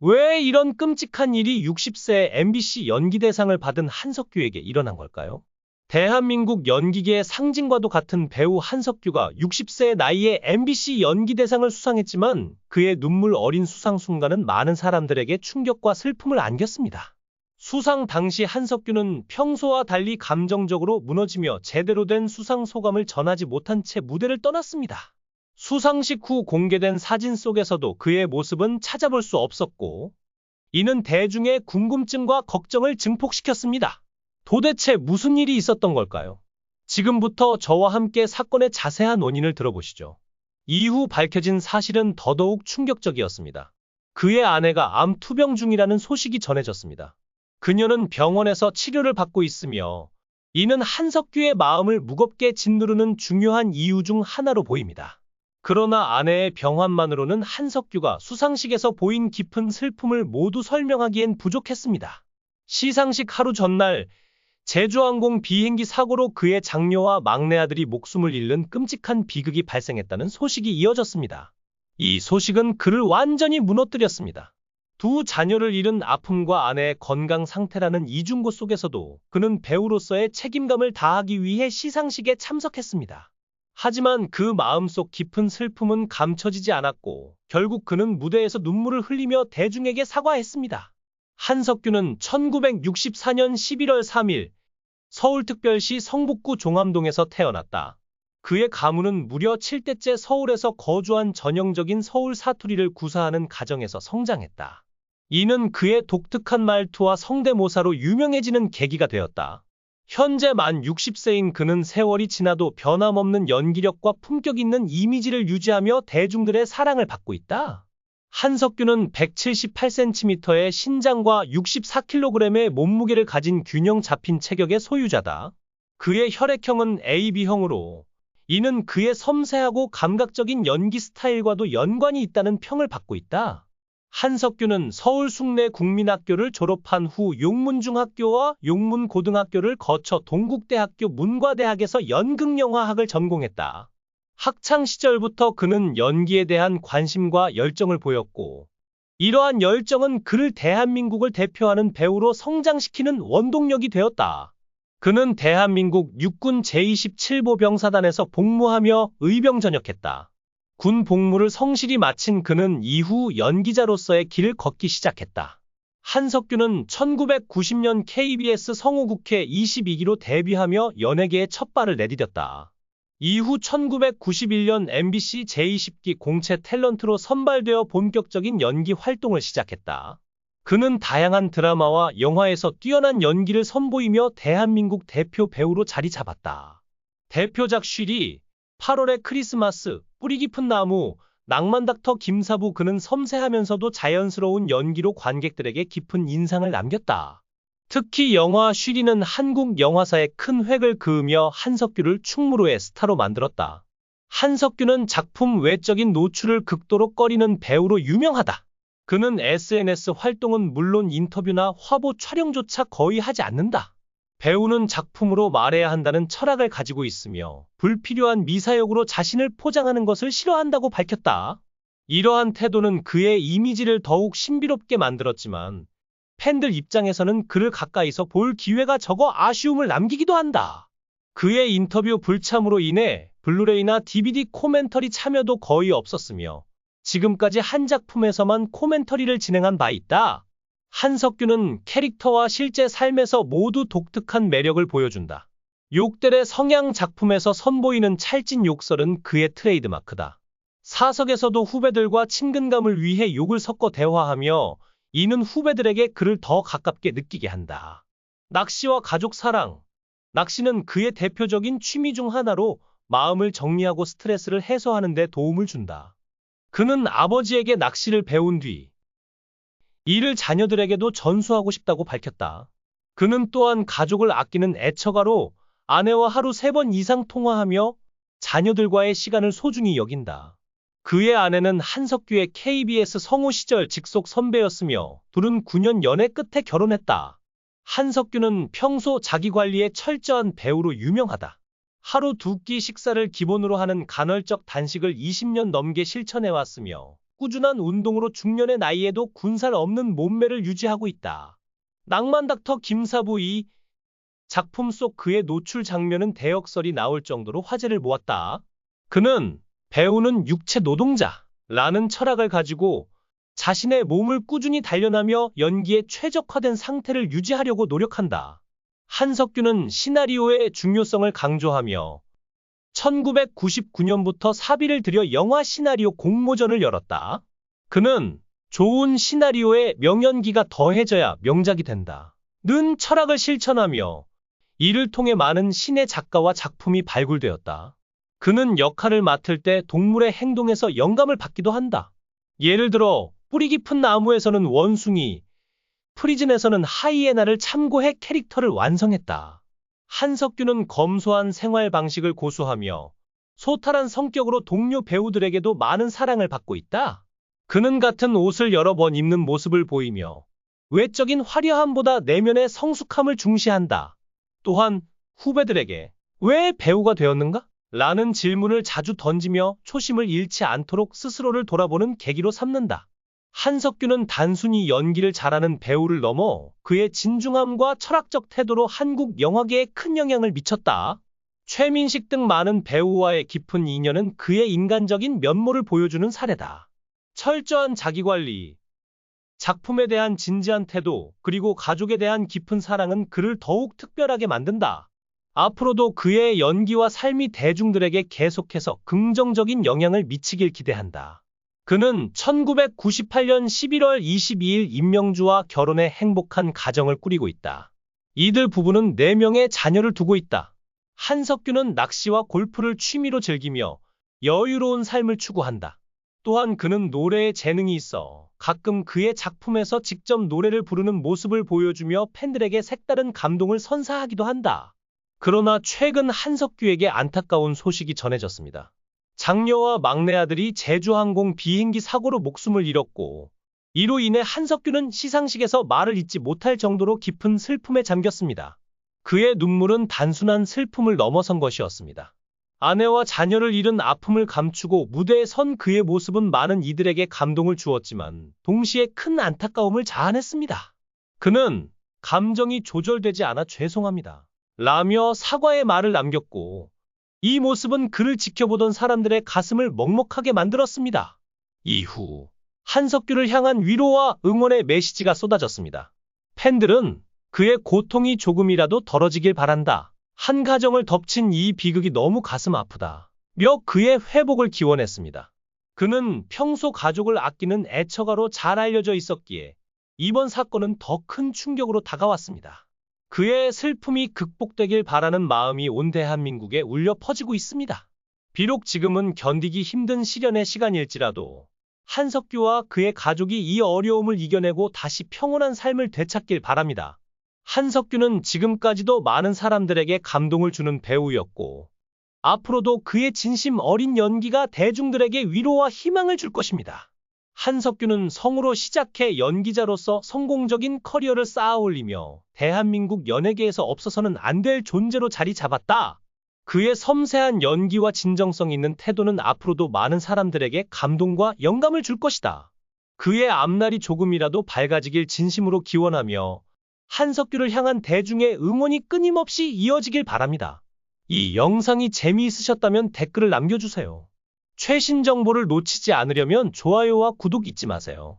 왜 이런 끔찍한 일이 60세 MBC 연기대상을 받은 한석규에게 일어난 걸까요? 대한민국 연기계의 상징과도 같은 배우 한석규가 60세의 나이에 MBC 연기대상을 수상했지만 그의 눈물 어린 수상 순간은 많은 사람들에게 충격과 슬픔을 안겼습니다. 수상 당시 한석규는 평소와 달리 감정적으로 무너지며 제대로 된 수상 소감을 전하지 못한 채 무대를 떠났습니다. 수상식 후 공개된 사진 속에서도 그의 모습은 찾아볼 수 없었고, 이는 대중의 궁금증과 걱정을 증폭시켰습니다. 도대체 무슨 일이 있었던 걸까요? 지금부터 저와 함께 사건의 자세한 원인을 들어보시죠. 이후 밝혀진 사실은 더더욱 충격적이었습니다. 그의 아내가 암 투병 중이라는 소식이 전해졌습니다. 그녀는 병원에서 치료를 받고 있으며 이는 한석규의 마음을 무겁게 짓누르는 중요한 이유 중 하나로 보입니다. 그러나 아내의 병환만으로는 한석규가 수상식에서 보인 깊은 슬픔을 모두 설명하기엔 부족했습니다. 시상식 하루 전날 제주항공 비행기 사고로 그의 장녀와 막내 아들이 목숨을 잃는 끔찍한 비극이 발생했다는 소식이 이어졌습니다. 이 소식은 그를 완전히 무너뜨렸습니다. 두 자녀를 잃은 아픔과 아내의 건강 상태라는 이중고 속에서도 그는 배우로서의 책임감을 다하기 위해 시상식에 참석했습니다. 하지만 그 마음속 깊은 슬픔은 감춰지지 않았고 결국 그는 무대에서 눈물을 흘리며 대중에게 사과했습니다. 한석규는 1964년 11월 3일 서울특별시 성북구 종암동에서 태어났다. 그의 가문은 무려 7대째 서울에서 거주한 전형적인 서울 사투리를 구사하는 가정에서 성장했다. 이는 그의 독특한 말투와 성대모사로 유명해지는 계기가 되었다. 현재 만 60세인 그는 세월이 지나도 변함없는 연기력과 품격 있는 이미지를 유지하며 대중들의 사랑을 받고 있다. 한석규는 178cm의 신장과 64kg의 몸무게를 가진 균형 잡힌 체격의 소유자다. 그의 혈액형은 AB형으로 이는 그의 섬세하고 감각적인 연기 스타일과도 연관이 있다는 평을 받고 있다. 한석규는 서울 숭례 국민학교를 졸업한 후 용문중학교와 용문고등학교를 거쳐 동국대학교 문과대학에서 연극영화학을 전공했다. 학창 시절부터 그는 연기에 대한 관심과 열정을 보였고, 이러한 열정은 그를 대한민국을 대표하는 배우로 성장시키는 원동력이 되었다. 그는 대한민국 육군 제27보 병사단에서 복무하며 의병 전역했다. 군 복무를 성실히 마친 그는 이후 연기자로서의 길을 걷기 시작했다. 한석규는 1990년 KBS 성우국회 22기로 데뷔하며 연예계에 첫 발을 내디뎠다. 이후 1991년 MBC 제20기 공채 탤런트로 선발되어 본격적인 연기 활동을 시작했다. 그는 다양한 드라마와 영화에서 뛰어난 연기를 선보이며 대한민국 대표 배우로 자리 잡았다. 대표작 쉬리, 8월의 크리스마스, 뿌리 깊은 나무, 낭만 닥터 김사부 그는 섬세하면서도 자연스러운 연기로 관객들에게 깊은 인상을 남겼다. 특히 영화 쉬리는 한국 영화사에 큰 획을 그으며 한석규를 충무로의 스타로 만들었다. 한석규는 작품 외적인 노출을 극도로 꺼리는 배우로 유명하다. 그는 SNS 활동은 물론 인터뷰나 화보 촬영조차 거의 하지 않는다. 배우는 작품으로 말해야 한다는 철학을 가지고 있으며 불필요한 미사역으로 자신을 포장하는 것을 싫어한다고 밝혔다. 이러한 태도는 그의 이미지를 더욱 신비롭게 만들었지만 팬들 입장에서는 그를 가까이서 볼 기회가 적어 아쉬움을 남기기도 한다. 그의 인터뷰 불참으로 인해 블루레이나 DVD 코멘터리 참여도 거의 없었으며 지금까지 한 작품에서만 코멘터리를 진행한 바 있다. 한석규는 캐릭터와 실제 삶에서 모두 독특한 매력을 보여준다. 욕들의 성향 작품에서 선보이는 찰진 욕설은 그의 트레이드마크다. 사석에서도 후배들과 친근감을 위해 욕을 섞어 대화하며 이는 후배들에게 그를 더 가깝게 느끼게 한다. 낚시와 가족 사랑. 낚시는 그의 대표적인 취미 중 하나로 마음을 정리하고 스트레스를 해소하는 데 도움을 준다. 그는 아버지에게 낚시를 배운 뒤 이를 자녀들에게도 전수하고 싶다고 밝혔다. 그는 또한 가족을 아끼는 애처가로 아내와 하루 세 번 이상 통화하며 자녀들과의 시간을 소중히 여긴다. 그의 아내는 한석규의 KBS 성우 시절 직속 선배였으며 둘은 9년 연애 끝에 결혼했다. 한석규는 평소 자기 관리에 철저한 배우로 유명하다. 하루 두 끼 식사를 기본으로 하는 간헐적 단식을 20년 넘게 실천해왔으며 꾸준한 운동으로 중년의 나이에도 군살 없는 몸매를 유지하고 있다. 낭만 닥터 김사부 이 작품 속 그의 노출 장면은 대역설이 나올 정도로 화제를 모았다. 그는 배우는 육체 노동자라는 철학을 가지고 자신의 몸을 꾸준히 단련하며 연기에 최적화된 상태를 유지하려고 노력한다. 한석규는 시나리오의 중요성을 강조하며 1999년부터 사비를 들여 영화 시나리오 공모전을 열었다. 그는 좋은 시나리오에 명연기가 더해져야 명작이 된다. 는 철학을 실천하며 이를 통해 많은 신의 작가와 작품이 발굴되었다. 그는 역할을 맡을 때 동물의 행동에서 영감을 받기도 한다. 예를 들어 뿌리 깊은 나무에서는 원숭이, 프리즌에서는 하이에나를 참고해 캐릭터를 완성했다. 한석규는 검소한 생활 방식을 고수하며 소탈한 성격으로 동료 배우들에게도 많은 사랑을 받고 있다. 그는 같은 옷을 여러 번 입는 모습을 보이며 외적인 화려함보다 내면의 성숙함을 중시한다. 또한 후배들에게 왜 배우가 되었는가? 라는 질문을 자주 던지며 초심을 잃지 않도록 스스로를 돌아보는 계기로 삼는다. 한석규는 단순히 연기를 잘하는 배우를 넘어 그의 진중함과 철학적 태도로 한국 영화계에 큰 영향을 미쳤다. 최민식 등 많은 배우와의 깊은 인연은 그의 인간적인 면모를 보여주는 사례다. 철저한 자기관리, 작품에 대한 진지한 태도, 그리고 가족에 대한 깊은 사랑은 그를 더욱 특별하게 만든다. 앞으로도 그의 연기와 삶이 대중들에게 계속해서 긍정적인 영향을 미치길 기대한다. 그는 1998년 11월 22일 임명주와 결혼해 행복한 가정을 꾸리고 있다. 이들 부부는 4명의 자녀를 두고 있다. 한석규는 낚시와 골프를 취미로 즐기며 여유로운 삶을 추구한다. 또한 그는 노래에 재능이 있어 가끔 그의 작품에서 직접 노래를 부르는 모습을 보여주며 팬들에게 색다른 감동을 선사하기도 한다. 그러나 최근 한석규에게 안타까운 소식이 전해졌습니다. 장녀와 막내 아들이 제주항공 비행기 사고로 목숨을 잃었고 이로 인해 한석규는 시상식에서 말을 잇지 못할 정도로 깊은 슬픔에 잠겼습니다. 그의 눈물은 단순한 슬픔을 넘어선 것이었습니다. 아내와 자녀를 잃은 아픔을 감추고 무대에 선 그의 모습은 많은 이들에게 감동을 주었지만 동시에 큰 안타까움을 자아냈습니다. 그는 감정이 조절되지 않아 죄송합니다. 라며 사과의 말을 남겼고 이 모습은 그를 지켜보던 사람들의 가슴을 먹먹하게 만들었습니다. 이후 한석규를 향한 위로와 응원의 메시지가 쏟아졌습니다. 팬들은 그의 고통이 조금이라도 덜어지길 바란다. 한 가정을 덮친 이 비극이 너무 가슴 아프다. 며 그의 회복을 기원했습니다. 그는 평소 가족을 아끼는 애처가로 잘 알려져 있었기에 이번 사건은 더 큰 충격으로 다가왔습니다. 그의 슬픔이 극복되길 바라는 마음이 온 대한민국에 울려 퍼지고 있습니다. 비록 지금은 견디기 힘든 시련의 시간일지라도 한석규와 그의 가족이 이 어려움을 이겨내고 다시 평온한 삶을 되찾길 바랍니다. 한석규는 지금까지도 많은 사람들에게 감동을 주는 배우였고 앞으로도 그의 진심 어린 연기가 대중들에게 위로와 희망을 줄 것입니다. 한석규는 성우로 시작해 연기자로서 성공적인 커리어를 쌓아 올리며 대한민국 연예계에서 없어서는 안 될 존재로 자리 잡았다. 그의 섬세한 연기와 진정성 있는 태도는 앞으로도 많은 사람들에게 감동과 영감을 줄 것이다. 그의 앞날이 조금이라도 밝아지길 진심으로 기원하며 한석규를 향한 대중의 응원이 끊임없이 이어지길 바랍니다. 이 영상이 재미있으셨다면 댓글을 남겨주세요. 최신 정보를 놓치지 않으려면 좋아요와 구독 잊지 마세요.